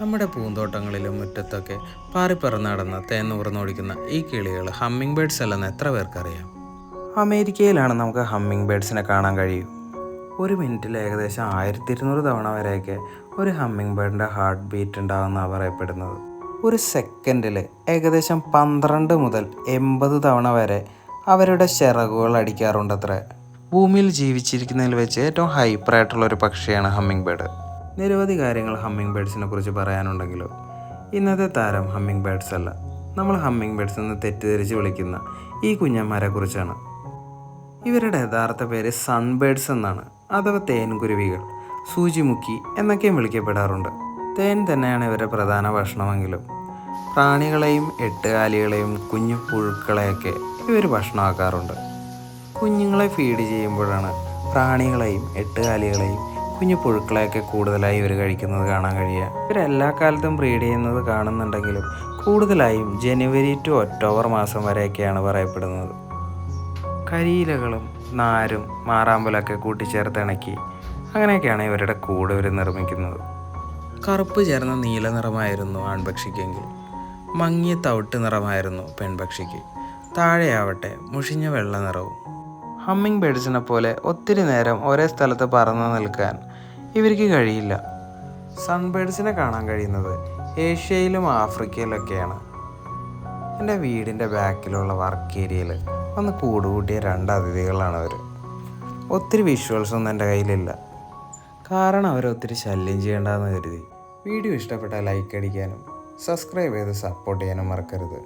നമ്മുടെ പൂന്തോട്ടങ്ങളിലും മുറ്റത്തൊക്കെ പാറിപ്പറന്ന് നടന്ന തേൻ നുകർന്നോടിക്കുന്ന ഈ കിളികൾ ഹമ്മിങ് ബേഡ്സ് അല്ലെന്ന് എത്ര പേർക്കറിയാം? അമേരിക്കയിലാണ് നമുക്ക് ഹമ്മിങ് ബേഡ്സിനെ കാണാൻ കഴിയും ഒരു മിനിറ്റിൽ ഏകദേശം ആയിരത്തി ഇരുന്നൂറ് തവണ വരെയൊക്കെ ഒരു ഹമ്മിങ് ബേഡിന്റെ ഹാർട്ട് ബീറ്റ് ഉണ്ടാകുമെന്നാണ് പറയപ്പെടുന്നത്. ഒരു സെക്കൻഡിൽ ഏകദേശം പന്ത്രണ്ട് മുതൽ എൺപത് തവണ വരെ അവരുടെ ചിറകുകൾ അടിക്കാറുണ്ടത്രേ. ഭൂമിയിൽ ജീവിച്ചിരിക്കുന്നതിൽ വെച്ച് ഏറ്റവും ഹൈപ്പർ ആയിട്ടുള്ള ഒരു പക്ഷിയാണ് ഹമ്മിങ് ബേഡ് നിരവധി കാര്യങ്ങൾ ഹമ്മിങ് ബേഡ്സിനെ കുറിച്ച് പറയാനുണ്ടെങ്കിലും? ഇന്നത്തെ താരം ഹമ്മിങ് ബേഡ്സ് അല്ല. നമ്മൾ ഹമ്മിങ് ബേഡ്സ് എന്ന് തെറ്റിദ്ധരിച്ച് വിളിക്കുന്ന ഈ കുഞ്ഞന്മാരെ കുറിച്ചാണ്. ഇവരുടെ യഥാർത്ഥ പേര് സൺബേഡ്സ് എന്നാണ് അഥവാ തേൻകുരുവികൾ സൂചിമുക്കി എന്നൊക്കെയും വിളിക്കപ്പെടാറുണ്ട്. തേൻ തന്നെയാണ് ഇവരുടെ പ്രധാന ഭക്ഷണമെങ്കിലും. പ്രാണികളെയും എട്ടുകാലികളെയും കുഞ്ഞു പുഴുക്കളെയൊക്കെ ഇവർ ഭക്ഷണമാക്കാറുണ്ട്. കുഞ്ഞുങ്ങളെ ഫീഡ് ചെയ്യുമ്പോഴാണ് പ്രാണികളെയും എട്ടുകാലികളെയും കുഞ്ഞു പുഴുക്കളെയൊക്കെ കൂടുതലായി ഇവർ കഴിക്കുന്നത് കാണാൻ കഴിയുക. ഇവരെല്ലാ കാലത്തും ബ്രീഡ് ചെയ്യുന്നത് കാണുന്നുണ്ടെങ്കിലും കൂടുതലായും ജനുവരി ടു ഒക്ടോബർ മാസം വരെയൊക്കെയാണ് പറയപ്പെടുന്നത്. കരിയിലകളും നാരും മാറാമ്പലൊക്കെ കൂട്ടിച്ചേർത്ത് ഇണക്കി അങ്ങനെയൊക്കെയാണ് ഇവരുടെ കൂട് ഇവർ നിർമ്മിക്കുന്നത്. കറുപ്പ് ചേർന്ന നീല നിറമായിരുന്നു ആൺപക്ഷിക്കെങ്കിൽ. മങ്ങിയ തവിട്ട് നിറമായിരുന്നു പെൺപക്ഷിക്ക്. താഴെയാവട്ടെ മുഷിഞ്ഞ വെള്ള നിറവും. ഹമ്മിങ് ബേഡ്സിനെ പോലെ ഒത്തിരി നേരം ഒരേ സ്ഥലത്ത് പറന്നു നിൽക്കാൻ ഇവർക്ക് കഴിയില്ല. സൺബേഡ്സിനെ കാണാൻ കഴിയുന്നത് ഏഷ്യയിലും ആഫ്രിക്കയിലൊക്കെയാണ്. എന്റെ വീടിന്റെ ബാക്കിലുള്ള വർക്ക് ഏരിയയിൽ വന്ന് കൂടുകൂട്ടിയ രണ്ട് അതിഥികളാണ് അവർ ഒത്തിരി വിഷ്വൽസ് ഒന്നും എന്റെ കയ്യിലില്ല. കാരണം അവരെ ഒത്തിരി ശല്യം ചെയ്യേണ്ടതെന്ന് കരുതി. വീഡിയോ ഇഷ്ടപ്പെട്ടാൽ ലൈക്ക് അടിക്കാനും സബ്സ്ക്രൈബ് ചെയ്ത് സപ്പോർട്ട് ചെയ്യാനും മറക്കരുത്.